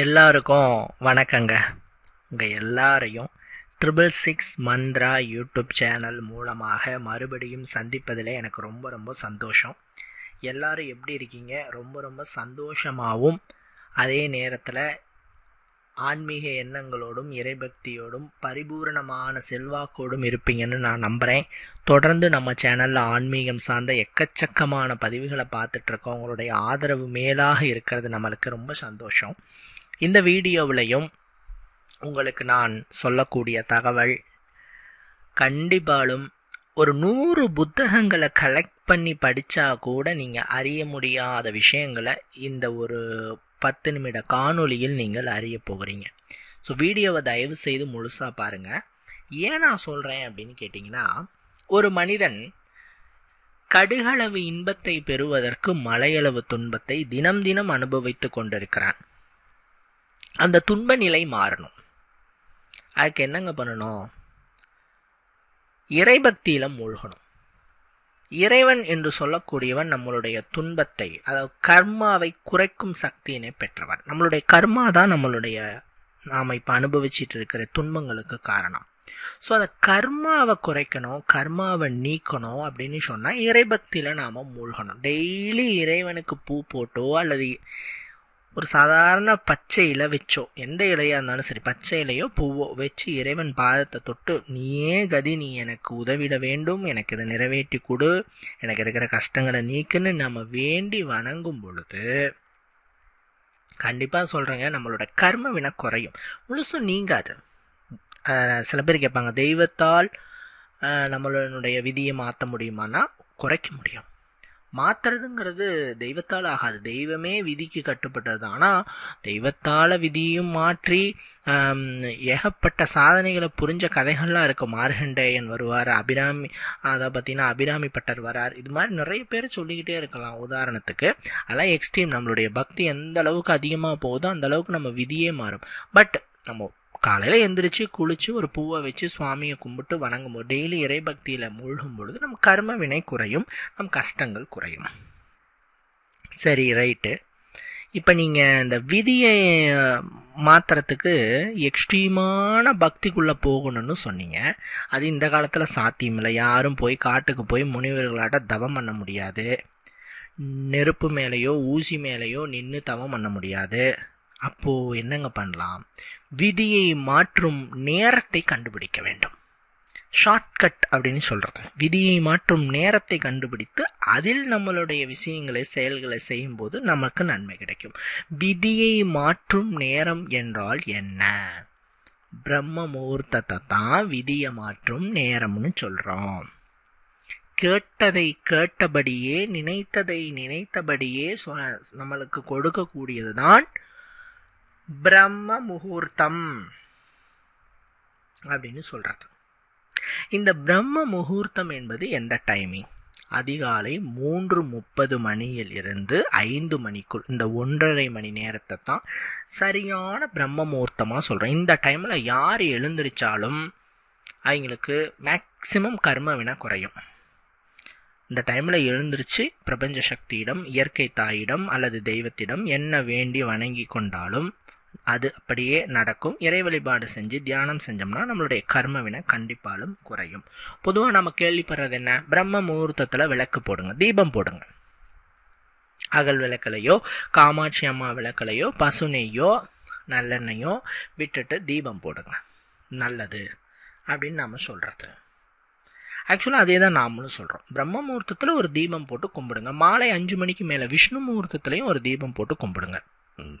எல்லாருக்கும் வணக்கங்க. உங்கள் எல்லாரையும் triple six Mantra YouTube channel மூலமாக மறுபடியும் சந்திப்பதில் எனக்கு ரொம்ப ரொம்ப சந்தோஷம். எல்லாரும் எப்படி இருக்கீங்க? ரொம்ப ரொம்ப சந்தோஷமாகவும் அதே நேரத்தில் ஆன்மீக எண்ணங்களோடும் இறைபக்தியோடும் பரிபூரணமான செல்வாக்கோடும் இருப்பீங்கன்னு நான் நம்புகிறேன் தொடர்ந்து நம்ம சேனலில் ஆன்மீகம் சார்ந்த எக்கச்சக்கமான பதிவுகளை பார்த்துட்ருக்கோம் உங்களுடைய ஆதரவு மேலாக இருக்கிறது நம்மளுக்கு ரொம்ப சந்தோஷம். இந்த வீடியோவிலையும் உங்களுக்கு நான் சொல்லக்கூடிய தகவல் கண்டிப்பாலும் ஒரு நூறு புத்தகங்களை கலெக்ட் பண்ணி படித்தா கூட நீங்கள் அறிய முடியாத விஷயங்களை இந்த ஒரு பத்து நிமிட காணொலியில் நீங்கள் அறிய போகிறீங்க. ஸோ வீடியோவை தயவு செய்து முழுசாக பாருங்கள் ஏன் நான் சொல்கிறேன் அப்படின்னு கேட்டிங்கன்னா ஒரு மனிதன் கடுகளவு இன்பத்தை பெறுவதற்கு மலையளவு துன்பத்தை தினம் தினம் அனுபவித்து கொண்டிருக்கிறான். அந்த துன்ப நிலை மாறணும். அதுக்கு என்னங்க பண்ணணும்? இறைபக்தியில் மூழ்கணும். இறைவன் என்று சொல்லக்கூடியவன் நம்மளுடைய துன்பத்தை அதாவது கர்மாவை குறைக்கும் சக்தியினை பெற்றவன். நம்மளுடைய கர்மா தான் நம்மளுடைய நாம் இப்போ அனுபவிச்சிட்டு இருக்கிற துன்பங்களுக்கு காரணம். ஸோ அந்த கர்மாவை குறைக்கணும் கர்மாவை நீக்கணும் அப்படின்னு சொன்னால் இறைபக்தியில் நாம் மூழ்கணும். டெய்லி இறைவனுக்கு பூ போட்டோ அல்லது ஒரு சாதாரண பச்சை இலை வச்சோ எந்த இலையாக இருந்தாலும் சரி பச்சை இலையோ பூவோ வச்சு இறைவன் பாதத்தை தொட்டு நீயே கதி நீ எனக்கு உதவிட வேண்டும் எனக்கு இதை நிறைவேற்றி கொடு எனக்கு இருக்கிற கஷ்டங்களை நீக்குன்னு நம்ம வேண்டி வணங்கும் பொழுது கண்டிப்பாக சொல்கிறேங்க நம்மளோட கர்ம வினை குறையும். முழுசும் நீங்காது. சில பேர் கேட்பாங்க தெய்வத்தால் நம்மளுடைய விதியை மாற்ற முடியுமானா குறைக்க முடியும். மாற்றுறதுங்கிறது தெய்வத்தால் ஆகாது. தெய்வமே விதிக்கு கட்டுப்பட்டது. தான் ஆனால் தெய்வத்தால் விதியும் மாற்றி ஏகப்பட்ட சாதனைகளை புரிஞ்ச கதைகள்லாம் இருக்குது மார்கண்டேயன் வருவார் அபிராமி அதை பார்த்தீங்கன்னா அபிராமி பட்டர் வரார். இது மாதிரி நிறைய பேர் சொல்லிக்கிட்டே இருக்கலாம் உதாரணத்துக்கு. அதெல்லாம் எக்ஸ்ட்ரீம் நம்மளுடைய பக்தி எந்த அளவுக்கு அதிகமாக போகுதோ அந்த அளவுக்கு நம்ம விதியே மாறும். பட் நம்ம காலையில் எந்திரிச்சு குளித்து ஒரு பூவை வச்சு சுவாமியை கும்பிட்டு வணங்கும் போது டெய்லி இறைபக்தியில் மூழ்கும் பொழுது நம் கர்ம வினை குறையும் நம் கஷ்டங்கள் குறையும். சரி ரைட்டு இப்போ நீங்கள் இந்த விதியை மாற்றுறதுக்கு எக்ஸ்ட்ரீமான பக்திக்குள்ளே போகணும்னு சொன்னீங்க. அது இந்த காலத்தில் சாத்தியமில்லை யாரும் போய் காட்டுக்கு போய் முனிவர்களாட்ட தவம் பண்ண முடியாது. நெருப்பு மேலேயோ ஊசி மேலேயோ நின்று தவம் பண்ண முடியாது. அப்போது என்னங்க பண்ணலாம்? விதியை மாற்றும் நேரத்தை கண்டுபிடிக்க வேண்டும். ஷார்ட்கட் அப்படின்னு சொல்கிறது விதியை மாற்றும் நேரத்தை கண்டுபிடித்து அதில் நம்மளுடைய விஷயங்களை செயல்களை செய்யும்போது நமக்கு நன்மை கிடைக்கும். விதியை மாற்றும் நேரம் என்றால் என்ன? பிரம்ம முகூர்த்தத்தை தான் விதியை மாற்றும் நேரம்னு சொல்கிறோம் கேட்டதை கேட்டபடியே நினைத்ததை நினைத்தபடியே நம்மளுக்கு கொடுக்கக்கூடியது தான் பிரம்ம முகூர்த்தம் அப்படின்னு சொல்கிறது இந்த பிரம்ம முகூர்த்தம் என்பது எந்த டைமிங் அதிகாலை மூன்று முப்பது மணியில் இருந்து ஐந்து மணிக்குள் இந்த ஒன்றரை மணி நேரத்தை தான் சரியான பிரம்ம முகூர்த்தமாக சொல்கிறேன் இந்த டைமில் யார் எழுந்திரிச்சாலும் அவங்களுக்கு மேக்சிமம் கர்ம வினை குறையும். இந்த டைமில் எழுந்திருச்சு பிரபஞ்ச சக்தியிடம் இயற்கை தாயிடம் அல்லது தெய்வத்திடம் என்ன வேண்டி வணங்கி கொண்டாலும் அது அப்படியே நடக்கும். இறை வழிபாடு செஞ்சு தியானம் செஞ்சோம்னா நம்மளுடைய கர்மவினை கண்டிப்பாலும் குறையும். பொதுவாக நம்ம கேள்விப்படுறது என்ன? பிரம்ம முகூர்த்தத்தில் விளக்கு போடுங்க. தீபம் போடுங்க. அகல் விளக்கலையோ காமாட்சி அம்மா விளக்கலையோ பசுனையோ நல்லெண்ணெயோ விட்டுட்டு தீபம் போடுங்க. நல்லது அப்படின்னு நம்ம சொல்கிறது ஆக்சுவலாக அதே தான் நாமளும் சொல்கிறோம் பிரம்ம முகூர்த்தத்தில் ஒரு தீபம் போட்டு கும்பிடுங்க. மாலை அஞ்சு மணிக்கு மேலே விஷ்ணு முகூர்த்தத்துலேயும் ஒரு தீபம் போட்டு கும்பிடுங்க.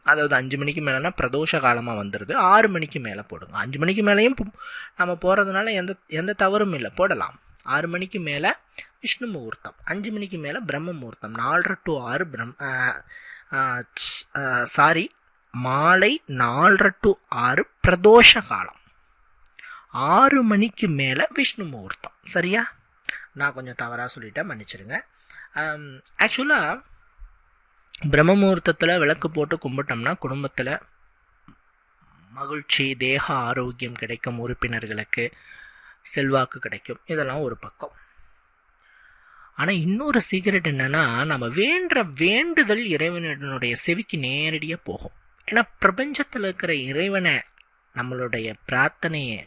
அதாவது அஞ்சு மணிக்கு மேலேனா பிரதோஷ காலமாக வந்துடுது ஆறு மணிக்கு மேலே போடுங்க. அஞ்சு மணிக்கு மேலேயும் நம்ம போகிறதுனால எந்த எந்த தவறும் இல்லை. போடலாம். ஆறு மணிக்கு மேலே விஷ்ணு முகூர்த்தம். அஞ்சு மணிக்கு மேலே பிரம்ம முகூர்த்தம். நாலரை டு ஆறு பிரம் சாரி மாலை நாலரை டு ஆறு பிரதோஷ காலம். ஆறு மணிக்கு மேலே விஷ்ணு முகூர்த்தம். சரியா? நான் கொஞ்சம் தவறாக சொல்லிட்டேன். மன்னிச்சிருங்க. ஆக்சுவலாக பிரம்ம முகூர்த்தத்தில் விளக்கு போட்டு கும்பிட்டோம்னா குடும்பத்தில் மகிழ்ச்சி தேக ஆரோக்கியம் கிடைக்கும் உறுப்பினர்களுக்கு செல்வாக்கு கிடைக்கும். இதெல்லாம் ஒரு பக்கம். ஆனால் இன்னொரு சீக்ரெட் என்னன்னா நம்ம வேண்ட வேண்டுதல் இறைவனுடைய செவிக்கு நேரடியாக போகும். ஏன்னா பிரபஞ்சத்தில் இருக்கிற இறைவனை நம்மளுடைய பிரார்த்தனையை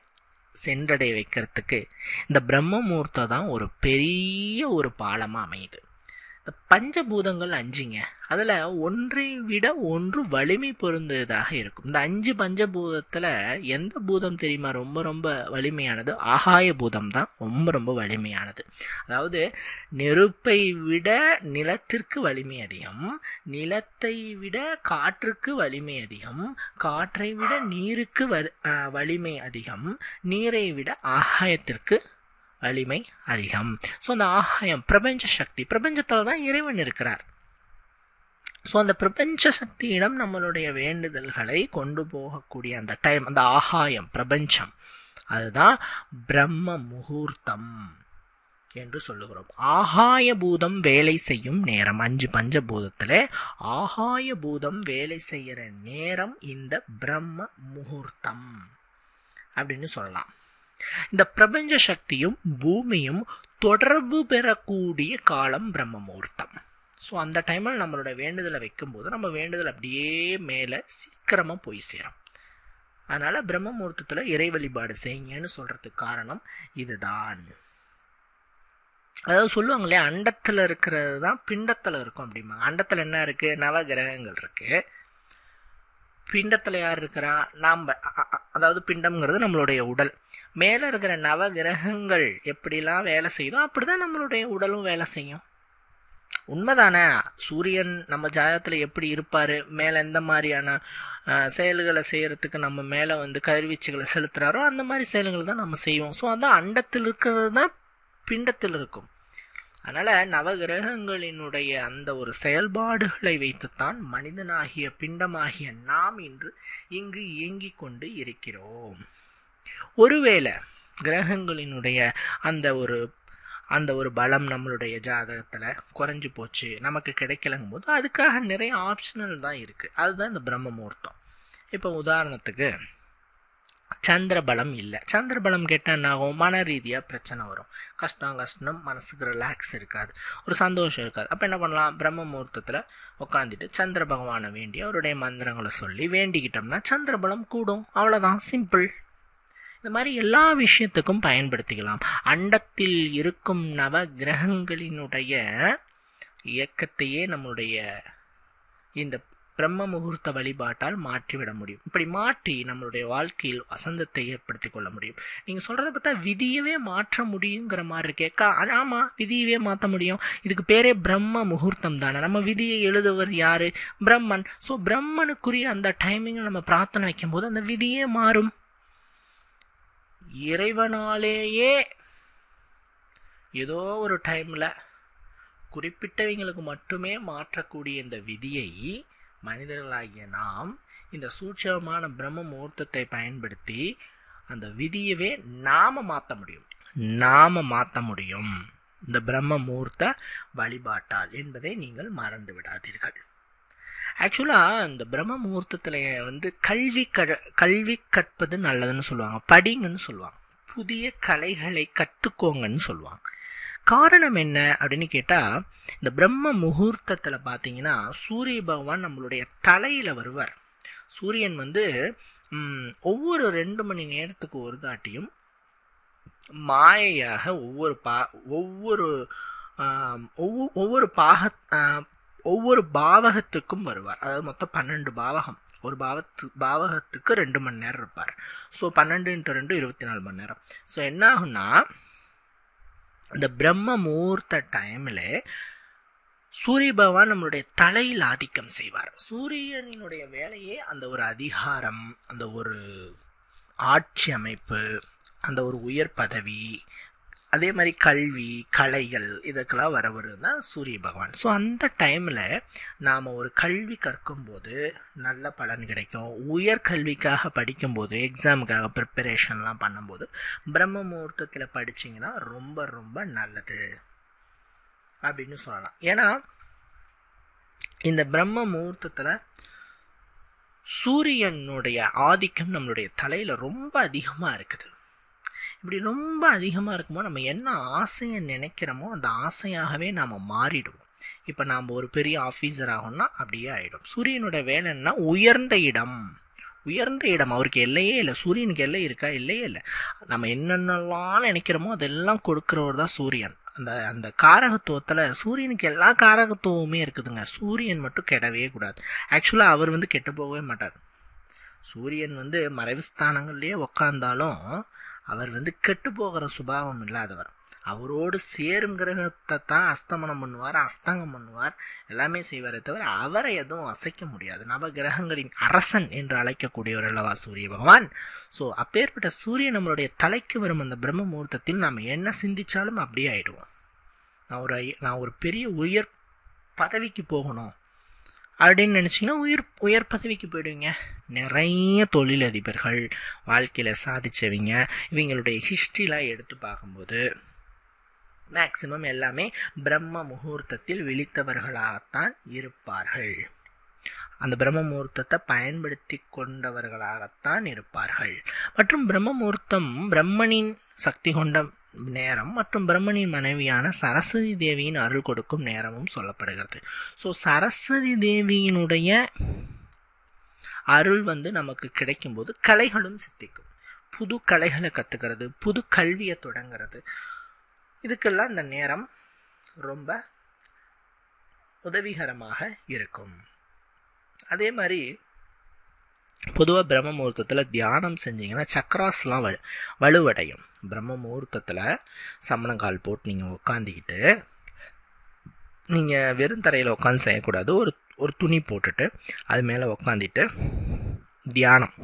சென்றடைய வைக்கிறதுக்கு இந்த பிரம்ம முகூர்த்தம் தான் ஒரு பெரிய ஒரு பாலமாக அமையுது. இந்த பஞ்சபூதங்கள் அஞ்சுங்க. அதில் ஒன்றை விட ஒன்று வலிமை பொருந்ததாக இருக்கும். இந்த அஞ்சு பஞ்சபூதத்தில் எந்த பூதம் தெரியுமா? ரொம்ப ரொம்ப வலிமையானது. ஆகாய பூதம் தான். ரொம்ப ரொம்ப வலிமையானது. அதாவது நெருப்பை விட நிலத்திற்கு வலிமை அதிகம். நிலத்தை விட காற்றுக்கு வலிமை அதிகம். காற்றை விட நீருக்கு வலிமை அதிகம். நீரை விட ஆகாயத்திற்கு வலிமை அதிகம். ஸோ அந்த ஆகாயம் பிரபஞ்ச சக்தி பிரபஞ்சத்தில் தான் இறைவன் இருக்கிறார். ஸோ அந்த பிரபஞ்ச சக்தியிடம் நம்மளுடைய வேண்டுதல்களை கொண்டு போகக்கூடிய அந்த டைம் அந்த ஆகாயம் பிரபஞ்சம் அதுதான் பிரம்ம முகூர்த்தம் என்று சொல்லுகிறோம். ஆகாய பூதம் வேலை செய்யும் நேரம் அஞ்சு பஞ்சபூதத்தில் ஆகாய பூதம் வேலை செய்கிற நேரம் இந்த பிரம்ம முகூர்த்தம் அப்படின்னு சொல்லலாம். இந்த பிரபஞ்ச சக்தியும் பூமியும் தொடர்பு பெறக்கூடிய காலம் பிரம்ம முகூர்த்தம் ஸோ அந்த டைமில் நம்மளோட வேண்டுதலை வைக்கும்போது நம்ம வேண்டுதல் அப்படியே மேலே சீக்கிரமாக போய் சேரும். அதனால் பிரம்ம முகூர்த்தத்தில் இறை வழிபாடு செய்யுங்கன்னு சொல்கிறதுக்கு காரணம் இதுதான். அதாவது சொல்லுவாங்க இல்லையா அண்டத்தில் இருக்கிறது தான் பிண்டத்தில் இருக்கும் அப்படிம்பாங்க. அண்டத்தில் என்ன இருக்குது நவகிரகங்கள் இருக்குது பிண்டத்தில் யார் இருக்கிறா? நாம் அதாவது பிண்டம்ங்கிறது நம்மளுடைய உடல். மேலே இருக்கிற நவ கிரகங்கள் எப்படிலாம் வேலை செய்யுதோ அப்படி தான் நம்மளுடைய உடலும் வேலை செய்யும். உண்மைதானே? சூரியன் நம்ம ஜாதகத்தில் எப்படி இருப்பார்? மேலே எந்த மாதிரியான செயல்களை செய்கிறதுக்கு நம்ம மேலே வந்து கருவீச்சுகளை செலுத்துகிறாரோ அந்த மாதிரி செயல்கள் தான் நம்ம செய்வோம். ஸோ அதான் அண்டத்தில் இருக்கிறது தான் பிண்டத்தில் இருக்கும். அதனால் நவகிரகங்களினுடைய அந்த ஒரு செயல்பாடுகளை வைத்துத்தான் மனிதனாகிய பிண்டமாகிய நாம் இன்று இங்கு இயங்கிக் கொண்டு இருக்கிறோம். ஒருவேளை கிரகங்களினுடைய அந்த ஒரு அந்த ஒரு பலம் நம்மளுடைய ஜாதகத்தில் குறைஞ்சி போச்சு நமக்கு கிடைக்கலங்கும் போது அதுக்காக நிறைய ஆப்ஷனல் தான் இருக்குது அதுதான் இந்த பிரம்ம முகூர்த்தம். இப்போ உதாரணத்துக்கு சந்திர பலம் இல்லை. சந்திர பலம் கேட்டால் என்ன ஆகும் மன ரீதியாக பிரச்சனை வரும். கஷ்டம் கஷ்டம் மனசுக்கு ரிலாக்ஸ் இருக்காது. ஒரு சந்தோஷம் இருக்காது. அப்போ என்ன பண்ணலாம்? பிரம்ம முகூர்த்தத்தில் உட்காந்துட்டு சந்திர பகவானை வேண்டி அவருடைய மந்திரங்களை சொல்லி வேண்டிக்கிட்டோம்னா சந்திர பலம் கூடும். அவ்வளோதான் சிம்பிள் இந்த மாதிரி எல்லா விஷயத்துக்கும் பயன்படுத்திக்கலாம். அண்டத்தில் இருக்கும் நவ கிரகங்களினுடைய இயக்கத்தையே நம்மளுடைய இந்த பிரம்ம முகூர்த்த வழிபாட்டால் மாற்றிவிட முடியும். இப்படி மாற்றி நம்மளுடைய வாழ்க்கையில் வசந்தத்தை ஏற்படுத்தி கொள்ள முடியும். நீங்கள் சொல்கிறத பார்த்தா விதியவே மாற்ற முடியுங்கிற மாதிரி இருக்கே. கா ஆமாம் விதியவே மாற்ற முடியும். இதுக்கு பேரே பிரம்ம முகூர்த்தம் தானே. நம்ம விதியை எழுதுவர் யார்? பிரம்மன். ஸோ பிரம்மனுக்குரிய அந்த டைமிங் நம்ம பிரார்த்தனை வைக்கும்போது அந்த விதியே மாறும். இறைவனாலேயே ஏதோ ஒரு டைமில் குறிப்பிட்டவங்களுக்கு மட்டுமே மாற்றக்கூடிய இந்த விதியை மனிதர்களாகிய நாம் இந்த சூட்சமான பிரம்ம முகூர்த்தத்தை பயன்படுத்தி அந்த விதியவே நாம் மாற்ற முடியும். நாம மாற்ற முடியும். இந்த பிரம்ம முகூர்த்த வழிபாட்டால் என்பதை நீங்கள் மறந்து விடாதீர்கள். ஆக்சுவலாக இந்த பிரம்ம முகூர்த்தத்தில் வந்து கல்வி க கல்வி கற்பது நல்லதுன்னு சொல்லுவாங்க. படிங்கன்னு சொல்லுவாங்க. புதிய கலைகளை கற்றுக்கோங்கன்னு சொல்லுவாங்க. காரணம் என்ன அப்படின்னு கேட்டால் இந்த பிரம்ம முகூர்த்தத்தில் பார்த்தீங்கன்னா சூரிய பகவான் நம்மளுடைய தலையில் வருவார். சூரியன் வந்து ஒவ்வொரு ரெண்டு மணி நேரத்துக்கு ஒரு தாட்டியும் மாயையாக ஒவ்வொரு பா ஒவ்வொரு ஒவ்வொரு பாக ஒவ்வொரு பாவகத்துக்கும் வருவார். அதாவது மொத்தம் பன்னெண்டு பாவகம். ஒரு பாவத்து பாவகத்துக்கு ரெண்டு மணி நேரம் இருப்பார். ஸோ பன்னெண்டு இன்ட்டு ரெண்டு இருபத்தி நாலு மணி நேரம். ஸோ என்ன ஆகும்னா இந்த பிரம்ம முகூர்த்த டைமில் சூரிய பகவான் நம்மளுடைய தலையில் ஆதிக்கம் செய்வார். சூரியனினுடைய வேலையே அந்த ஒரு அதிகாரம் அந்த ஒரு ஆட்சி அமைப்பு அந்த ஒரு உயர் பதவி அதே மாதிரி கல்வி கலைகள் இதற்கெல்லாம் வரவர் தான் சூரிய பகவான். ஸோ அந்த டைமில் நாம் ஒரு கல்வி கற்கும்போது நல்ல பலன் கிடைக்கும். உயர் கல்விக்காக படிக்கும்போது எக்ஸாமுக்காக ப்ரிப்பரேஷன்லாம் பண்ணும்போது பிரம்ம முகூர்த்தத்தில் படிச்சிங்கன்னா ரொம்ப ரொம்ப நல்லது. அப்படின்னு சொல்லலாம். ஏன்னா இந்த பிரம்ம முகூர்த்தத்தில் சூரியனுடைய ஆதிக்கம் நம்மளுடைய தலையில் ரொம்ப அதிகமாக இருக்குது. இப்படி ரொம்ப அதிகமாக இருக்கும்போது நம்ம என்ன ஆசையை நினைக்கிறோமோ அந்த ஆசையாகவே நாம் மாறிடுவோம். இப்போ நாம் ஒரு பெரிய ஆஃபீஸர் ஆகணும்னா அப்படியே ஆகிடும் சூரியனோட வேலைன்னா உயர்ந்த இடம். உயர்ந்த இடம். அவருக்கு எல்லையே இல்லை. சூரியனுக்கு எல்லை இருக்கா? இல்லையே இல்லை. நம்ம என்னென்னலாம் நினைக்கிறோமோ அதெல்லாம் கொடுக்குறவர் தான் சூரியன். அந்த அந்த காரகத்துவத்தில் சூரியனுக்கு எல்லா காரகத்துவமுமே இருக்குதுங்க. சூரியன் மட்டும் கெடவே கூடாது. ஆக்சுவலாக அவர் வந்து கெட்டு போகவே மாட்டார். சூரியன் வந்து மறைவு ஸ்தானங்கள்லேயே உக்காந்தாலும் அவர் வந்து கெட்டு போகிற சுபாவம் இல்லாதவர். அவரோடு சேரும் கிரகத்தை தான் அஸ்தமனம் பண்ணுவார் அஸ்தங்கம் பண்ணுவார் எல்லாமே செய்வாரே தவிர அவரை எதுவும் அசைக்க முடியாது. நவ கிரகங்களின் அரசன் என்று அழைக்கக்கூடியவர் அல்லவா சூரிய பகவான்? ஸோ அப்பேற்பட்ட சூரியன் நம்மளுடைய தலைக்கு வரும் அந்த பிரம்ம முகூர்த்தத்தில் நாம் என்ன சிந்திச்சாலும் அப்படியே ஆயிடுவோம். நான் ஒரு நான் ஒரு பெரிய உயர் பதவிக்கு போகணும். அப்படின்னு நினச்சிங்கன்னா உயிர் உயர் பதவிக்கு போயிடுவீங்க. நிறைய தொழிலதிபர்கள் வாழ்க்கையில் சாதித்தவங்க இவங்களுடைய ஹிஸ்ட்ரிலாம் எடுத்து பார்க்கும்போது மேக்சிமம் எல்லாமே பிரம்ம முகூர்த்தத்தில் விழித்தவர்களாகத்தான் இருப்பார்கள். அந்த பிரம்ம முகூர்த்தத்தை பயன்படுத்தி கொண்டவர்களாகத்தான் இருப்பார்கள். மற்றும் பிரம்ம முகூர்த்தம் பிரம்மனின் சக்தி கொண்ட நேரம் மற்றும் பிரம்மனின் மனைவியான சரஸ்வதி தேவியின் அருள் கொடுக்கும் நேரமும் சொல்லப்படுகிறது. ஸோ சரஸ்வதி தேவியினுடைய அருள் வந்து நமக்கு கிடைக்கும்போது கலைகளும் சித்திக்கும். புது கலைகளை கற்றுக்கிறது புது கல்வியை தொடங்கிறது. இதுக்கெல்லாம் இந்த நேரம் ரொம்ப உதவிகரமாக இருக்கும். அதே மாதிரி பொதுவாக பிரம்ம முகூர்த்தத்தில் தியானம் செஞ்சீங்கன்னா சக்கராஸ்லாம் வலு வலுவடையும். பிரம்ம முகூர்த்தத்தில் சமணங்கால் போட்டு நீங்கள் உட்காந்துக்கிட்டு நீங்கள் வெறும் தரையில் உட்காந்து செய்யக்கூடாது. ஒரு ஒரு துணி போட்டுட்டு அது மேலே உட்காந்துட்டு தியானம்.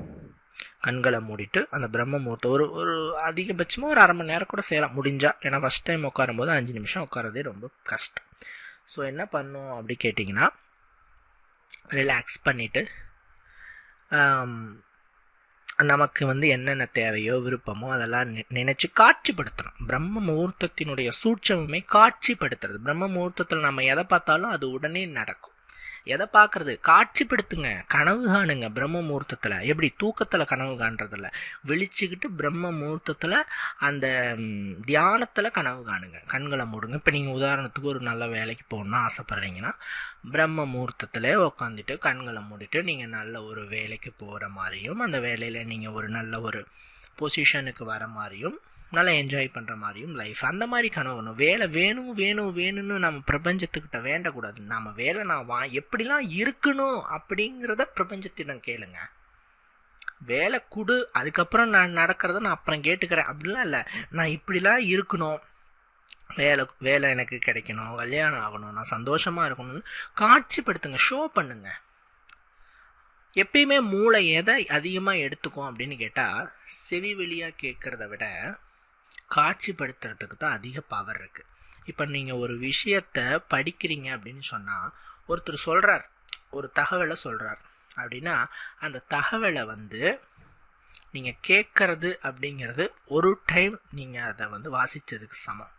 கண்களை மூடிட்டு அந்த பிரம்ம முகூர்த்தம் ஒரு ஒரு அதிகபட்சமாக ஒரு அரை மணி நேரம் கூட செய்யலாம். முடிஞ்சால் ஏன்னா ஃபஸ்ட் டைம் உட்காரும்போது அஞ்சு நிமிஷம் உட்காரதே ரொம்ப கஷ்டம். ஸோ என்ன பண்ணும் அப்படி கேட்டிங்கன்னா ரிலாக்ஸ் பண்ணிவிட்டு நமக்கு வந்து என்னென்ன தேவையோ விருப்பமோ அதெல்லாம் நினைச்சு காட்சிப்படுத்தணும் பிரம்ம முகூர்த்தத்தினுடைய சூட்சமே காட்சிப்படுத்துறது. பிரம்ம முகூர்த்தத்தில் நம்ம எதை பார்த்தாலும் அது உடனே நடக்கும். எதை பார்க்கறது? காட்சிப்படுத்துங்க கனவு காணுங்க பிரம்ம முகூர்த்தத்தில். எப்படி? தூக்கத்தில் கனவு காண்றதில்ல. விழிச்சுக்கிட்டு பிரம்ம முகூர்த்தத்தில் அந்த தியானத்தில் கனவு காணுங்க. கண்களை மூடுங்க. இப்போ நீங்கள் உதாரணத்துக்கு ஒரு நல்ல வேலைக்கு போகணுன்னு ஆசைப்பட்றீங்கன்னா பிரம்ம முகூர்த்தத்தில் உட்காந்துட்டு கண்களை மூடிட்டு நீங்கள் நல்ல ஒரு வேலைக்கு போகிற மாதிரியும் அந்த வேலையில் நீங்கள் ஒரு நல்ல ஒரு பொசிஷனுக்கு வர மாதிரியும் நல்லா என்ஜாய் பண்ணுற மாதிரியும் லைஃப் அந்த மாதிரி கனவுணும் வேலை வேணும் வேணும் வேணும்னு நம்ம பிரபஞ்சத்துக்கிட்ட வேண்டக்கூடாது. நம்ம வேலை நான் வா எப்படிலாம் இருக்கணும் அப்படிங்கிறத பிரபஞ்சத்திடம் கேளுங்க. வேலை கொடு அதுக்கப்புறம் நான் நடக்கிறத நான் அப்புறம் கேட்டுக்கிறேன். அப்படிலாம் இல்லை. நான் இப்படிலாம் இருக்கணும். வேலை வேலை எனக்கு கிடைக்கணும் கல்யாணம் ஆகணும் நான் சந்தோஷமாக இருக்கணும்னு காட்சிப்படுத்துங்க ஷோ பண்ணுங்க. எப்பயுமே மூளை எதை அதிகமாக எடுத்துக்கும் அப்படின்னு கேட்டால் செவி வெளியாக கேட்குறத விட காட்சிப்படுத்துறதுக்கு தான் அதிக பவர் இருக்குது இப்போ நீங்கள் ஒரு விஷயத்த படிக்கிறீங்க அப்படின்னு சொன்னால் ஒருத்தர் சொல்கிறார் ஒரு தகவலை சொல்கிறார் அப்படின்னா அந்த தகவலை வந்து நீங்கள் கேட்குறது அப்படிங்கிறது ஒரு டைம் நீங்கள் அதை வந்து வாசித்ததுக்கு சமம்.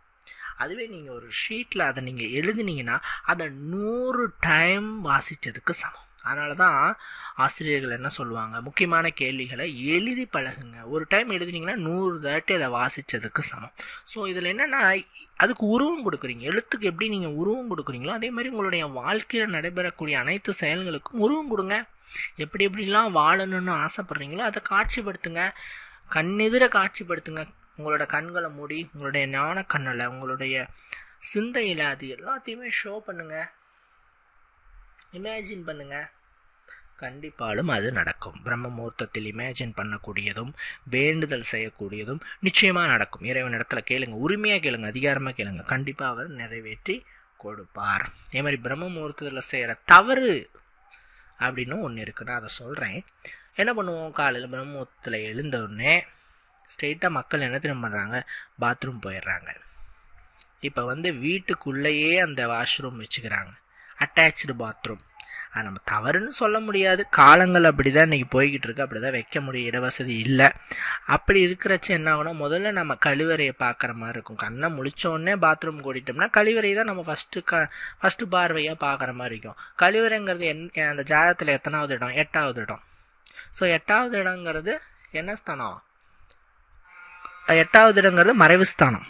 அதுவே நீங்கள் ஒரு ஷீட்டில் அதை நீங்கள் எழுதுனீங்கன்னா அதை நூறு டைம் வாசித்ததுக்கு சமம். அதனால தான் ஆசிரியர்கள் என்ன சொல்லுவாங்க? முக்கியமான கேள்விகளை எழுதி பழகுங்க. ஒரு டைம் எழுதினீங்கன்னா நூறு தாட்டி அதை வாசித்ததுக்கு சமம். ஸோ இதில் என்னென்னா அதுக்கு உருவம் கொடுக்குறீங்க. எழுத்துக்கு எப்படி நீங்கள் உருவம் கொடுக்குறீங்களோ அதே மாதிரி உங்களுடைய வாழ்க்கையில் நடைபெறக்கூடிய அனைத்து செயல்களுக்கும் உருவம் கொடுங்க. எப்படி எப்படிலாம் வாழணும்னு ஆசைப்பட்றீங்களோ அதை காட்சிப்படுத்துங்க. கண்ணெதிர காட்சிப்படுத்துங்க. உங்களோட கண்களை மூடி உங்களுடைய ஞான கண்ணில் உங்களுடைய சிந்தையில் அது எல்லாத்தையுமே ஷோ பண்ணுங்கள் இமேஜின் பண்ணுங்க. கண்டிப்பாலும் அது நடக்கும். பிரம்ம முகூர்த்தத்தில் இமேஜின் பண்ணக்கூடியதும் வேண்டுதல் செய்யக்கூடியதும் நிச்சயமாக நடக்கும். இறைவன் இடத்துல கேளுங்க உரிமையாக கேளுங்க அதிகாரமாக கேளுங்க. கண்டிப்பாக அவர் நிறைவேற்றி கொடுப்பார். அதே மாதிரி பிரம்ம முகூர்த்தத்தில் செய்கிற தவறு அப்படின்னு ஒன்று இருக்குன்னு அதை சொல்கிறேன் என்ன பண்ணுவோம்? காலையில் பிரம்ம முகூர்த்தத்தில் எழுந்த உடனே ஸ்ட்ரெயிட்டாக மக்கள் என்ன திரும்ப பண்ணுறாங்க பாத்ரூம் போயிடுறாங்க. இப்போ வந்து வீட்டுக்குள்ளேயே அந்த வாஷ்ரூம் வச்சுக்கிறாங்க. அட்டாச்சு பாத்ரூம் அது நம்ம தவறுன்னு சொல்ல முடியாது. காலங்கள் அப்படி தான் இன்றைக்கி போய்கிட்டு இருக்கு. அப்படி தான் வைக்க முடியும் இடவசதி இல்லை. அப்படி இருக்கிறச்ச என்ன ஆகும்னா முதல்ல நம்ம கழிவறையை பார்க்குற மாதிரி இருக்கும். கண்ணை முழிச்சோடனே பாத்ரூம் கூட்டிட்டோம்னா கழிவறை தான் நம்ம ஃபஸ்ட்டு க ஃபஸ்ட்டு பார்வையாக பார்க்குற மாதிரி இருக்கும். கழிவறைங்கிறது என் அந்த ஜாதகத்தில் எத்தனாவது இடம்? எட்டாவது இடம். ஸோ எட்டாவது இடங்கிறது என்ன ஸ்தானம்? எட்டாவது இடங்கிறது மறைவு ஸ்தானம்.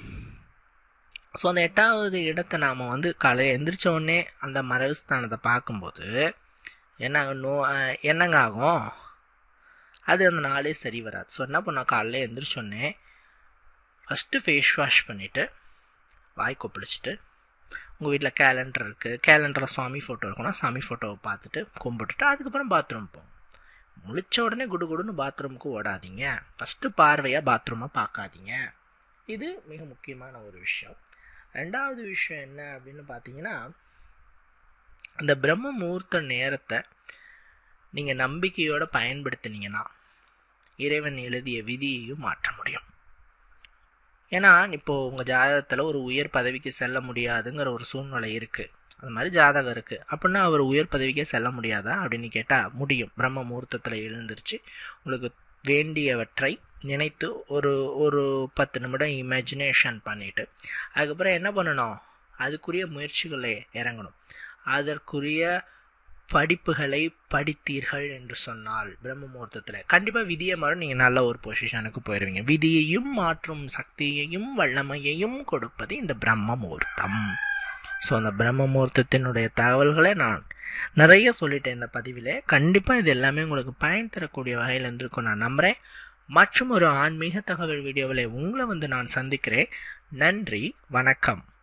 ஸோ அந்த எட்டாவது இடத்தை நாம் வந்து காலையில் எந்திரிச்ச உடனே அந்த மறைவு ஸ்தானத்தை பார்க்கும்போது என்ன நோ என்னங்க ஆகும்? அது அந்த நாளே சரி வராது. ஸோ என்ன பண்ணோம்? காலையில் எந்திரிச்சோடனே ஃபஸ்ட்டு ஃபேஸ் வாஷ் பண்ணிவிட்டு வாய் கொப்பளிச்சுட்டு உங்கள் வீட்டில் கேலண்டர் இருக்குது கேலண்டரில் சாமி ஃபோட்டோ இருக்குன்னா சாமி ஃபோட்டோவை பார்த்துட்டு கும்பிட்டுட்டு அதுக்கப்புறம் பாத்ரூம் போகும் முழிச்ச உடனே குடு குடுன்னு பாத்ரூமுக்கு ஓடாதீங்க. ஃபஸ்ட்டு பார்வையாக பாத்ரூமை பார்க்காதீங்க. இது மிக முக்கியமான ஒரு விஷயம். ரெண்டாவது விஷயம் என்ன அப்படின்னு பார்த்தீங்கன்னா அந்த பிரம்ம முகூர்த்த நேரத்தை நீங்கள் நம்பிக்கையோடு பயன்படுத்தினீங்கன்னா இறைவன் எழுதிய விதியையும் மாற்ற முடியும். ஏன்னா இப்போது உங்கள் ஜாதகத்தில் ஒரு உயர் பதவிக்கு செல்ல முடியாதுங்கிற ஒரு சூழ்நிலை இருக்குது அது மாதிரி ஜாதகம் இருக்குது அப்படின்னா அவர் உயர் பதவிக்கே செல்ல முடியாதா அப்படின்னு கேட்டால் முடியும். பிரம்ம முகூர்த்தத்தில் எழுந்திருச்சு உங்களுக்கு வேண்டியவற்றை நினைத்து ஒரு ஒரு பத்து நிமிடம் இமேஜினேஷன் பண்ணிவிட்டு அதுக்கப்புறம் என்ன பண்ணணும்? அதுக்குரிய முயற்சிகளை இறங்கணும். அதற்குரிய படிப்புகளை படித்தீர்கள் என்று சொன்னால் பிரம்ம முகூர்த்தத்தில் கண்டிப்பாக விதியை மாறும். நீங்கள் நல்ல ஒரு பொசிஷனுக்கு போயிடுவீங்க விதியையும் மாற்றும் சக்தியையும் வல்லமையையும் கொடுப்பது இந்த பிரம்ம முகூர்த்தம். ஸோ அந்த பிரம்ம முகூர்த்தத்தினுடைய தகவல்களை நான் நிறைய சொல்லிட்டேன் இந்த பதிவில். கண்டிப்பாக இது எல்லாமே உங்களுக்கு பயன் தரக்கூடிய வகையில் இருந்திருக்கும் நான் நம்புகிறேன் மற்றும் ஒரு ஆன்மீக தகவல் வீடியோவில் உங்களை வந்து நான் சந்திக்கிறேன். நன்றி வணக்கம்.